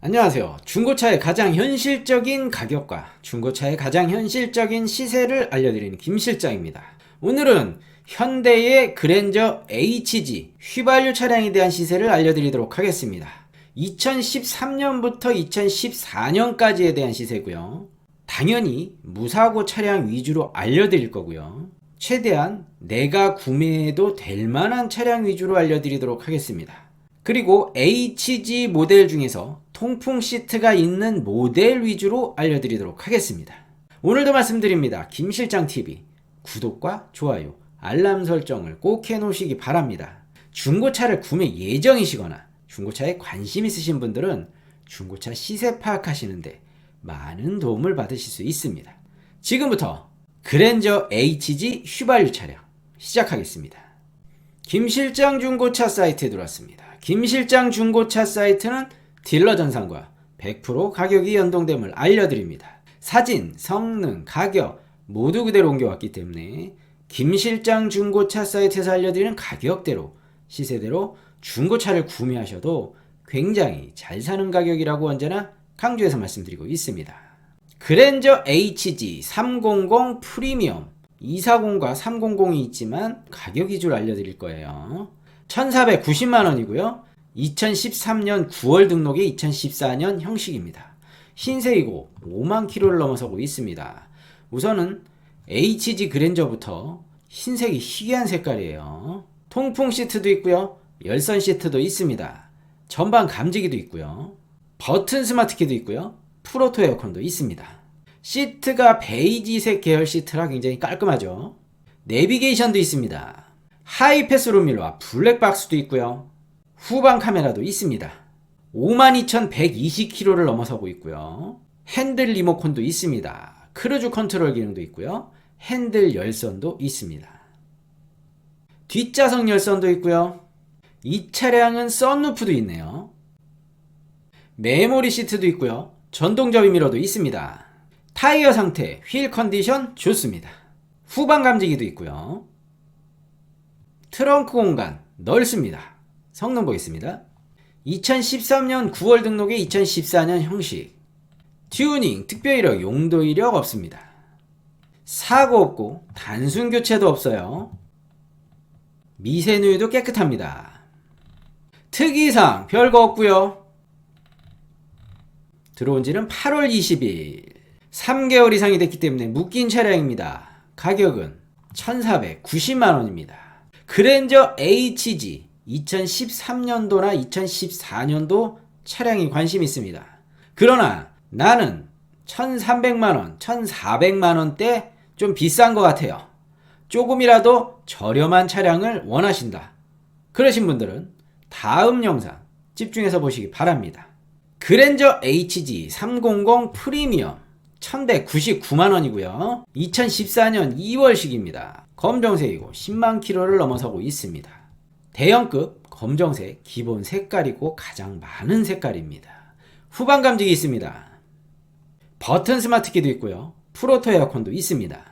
안녕하세요. 중고차의 가장 현실적인 가격과 중고차의 가장 현실적인 시세를 알려드리는 김 실장입니다. 오늘은 현대의 그랜저 HG 휘발유 차량에 대한 시세를 알려드리도록 하겠습니다. 2013년부터 2014년까지에 대한 시세고요. 당연히 무사고 차량 위주로 알려드릴 거고요. 최대한 내가 구매해도 될 만한 차량 위주로 알려드리도록 하겠습니다. 그리고 HG 모델 중에서 통풍 시트가 있는 모델 위주로 알려드리도록 하겠습니다. 오늘도 말씀드립니다. 김실장TV 구독과 좋아요, 알람 설정을 꼭 해놓으시기 바랍니다. 중고차를 구매 예정이시거나 중고차에 관심 있으신 분들은 중고차 시세 파악하시는데 많은 도움을 받으실 수 있습니다. 지금부터 그랜저 HG 휘발유 차량 시작하겠습니다. 김실장 중고차 사이트에 들어왔습니다. 김실장 중고차 사이트는 딜러 전산과 100% 가격이 연동됨을 알려드립니다. 사진, 성능, 가격 모두 그대로 옮겨왔기 때문에 김 실장 중고차 사이트에서 알려드리는 가격대로 시세대로 중고차를 구매하셔도 굉장히 잘 사는 가격이라고 언제나 강조해서 말씀드리고 있습니다. 그랜저 HG 300 프리미엄 240과 300이 있지만 가격 위주로 알려드릴 거예요. 1490만 원이고요. 2013년 9월 등록의 2014년 형식입니다. 흰색이고 5만 킬로를 넘어서고 있습니다. 우선은 HG 그랜저부터 흰색이 희귀한 색깔이에요. 통풍 시트도 있고요. 열선 시트도 있습니다. 전방 감지기도 있고요. 버튼 스마트키도 있고요. 프로토 에어컨도 있습니다. 시트가 베이지색 계열 시트라 굉장히 깔끔하죠. 내비게이션도 있습니다. 하이패스 룸밀러와 블랙박스도 있고요. 후방 카메라도 있습니다. 52,120km를 넘어서고 있고요. 핸들 리모컨도 있습니다. 크루즈 컨트롤 기능도 있고요. 핸들 열선도 있습니다. 뒷좌석 열선도 있고요. 이 차량은 썬루프도 있네요. 메모리 시트도 있고요. 전동 접이 미러도 있습니다. 타이어 상태, 휠 컨디션 좋습니다. 후방 감지기도 있고요. 트렁크 공간 넓습니다. 성능 보겠습니다. 2013년 9월 등록의 2014년 형식. 튜닝, 특별 이력, 용도 이력 없습니다. 사고 없고 단순 교체도 없어요. 미세누유도 깨끗합니다. 특이사항 별거 없고요. 들어온 지는 8월 20일. 3개월 이상이 됐기 때문에 묶인 차량입니다. 가격은 1,490만 원입니다. 그랜저 HG 2013년도나 2014년도 차량이 관심 있습니다. 그러나 나는 1,300만원, 1,400만원대 좀 비싼 것 같아요. 조금이라도 저렴한 차량을 원하신다. 그러신 분들은 다음 영상 집중해서 보시기 바랍니다. 그랜저 HG 300 프리미엄 1199만원이고요. 2014년 2월식입니다. 검정색이고 10만 킬로를 넘어서고 있습니다. 대형급 검정색 기본 색깔이고 가장 많은 색깔입니다. 후방 감지기 있습니다. 버튼 스마트키도 있고요. 프로토 에어컨도 있습니다.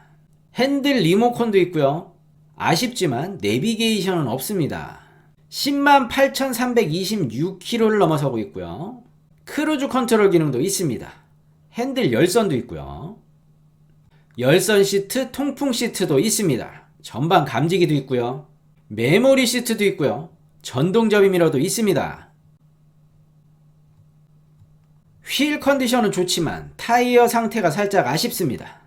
핸들 리모컨도 있고요. 아쉽지만 내비게이션은 없습니다. 10만 8,326km를 넘어서고 있고요. 크루즈 컨트롤 기능도 있습니다. 핸들 열선도 있고요. 열선 시트, 통풍 시트도 있습니다. 전방 감지기도 있고요. 메모리 시트도 있고요. 전동 접이미러도 있습니다. 휠 컨디션은 좋지만 타이어 상태가 살짝 아쉽습니다.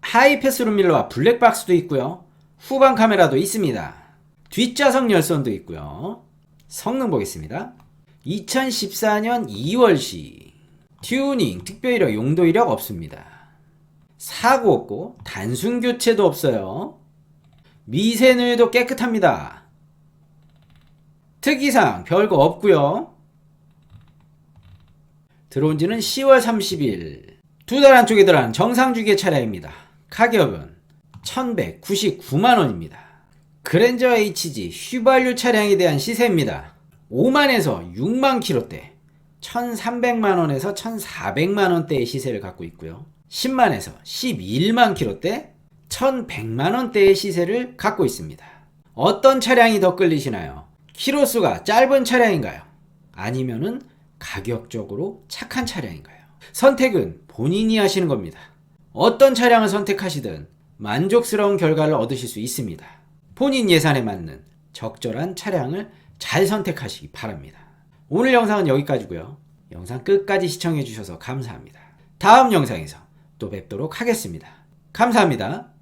하이패스 룸 밀러와 블랙박스도 있고요. 후방 카메라도 있습니다. 뒷좌석 열선도 있고요. 성능 보겠습니다. 2014년 2월시 튜닝, 특별 이력, 용도 이력 없습니다. 사고 없고 단순 교체도 없어요. 미세누유도 깨끗합니다. 특이사항 별거 없고요. 들어온 지는 10월 30일. 두 달 안쪽에 들어간 정상주기 차량입니다. 가격은 1199만원입니다. 그랜저 HG 휘발유 차량에 대한 시세입니다. 5만에서 6만 킬로대, 1300만원에서 1400만원대의 시세를 갖고 있고요. 10만에서 11만 킬로대, 1100만 원대의 시세를 갖고 있습니다. 어떤 차량이 더 끌리시나요? 키로수가 짧은 차량인가요? 아니면은 가격적으로 착한 차량인가요? 선택은 본인이 하시는 겁니다. 어떤 차량을 선택하시든 만족스러운 결과를 얻으실 수 있습니다. 본인 예산에 맞는 적절한 차량을 잘 선택하시기 바랍니다. 오늘 영상은 여기까지고요. 영상 끝까지 시청해 주셔서 감사합니다. 다음 영상에서 또 뵙도록 하겠습니다. 감사합니다.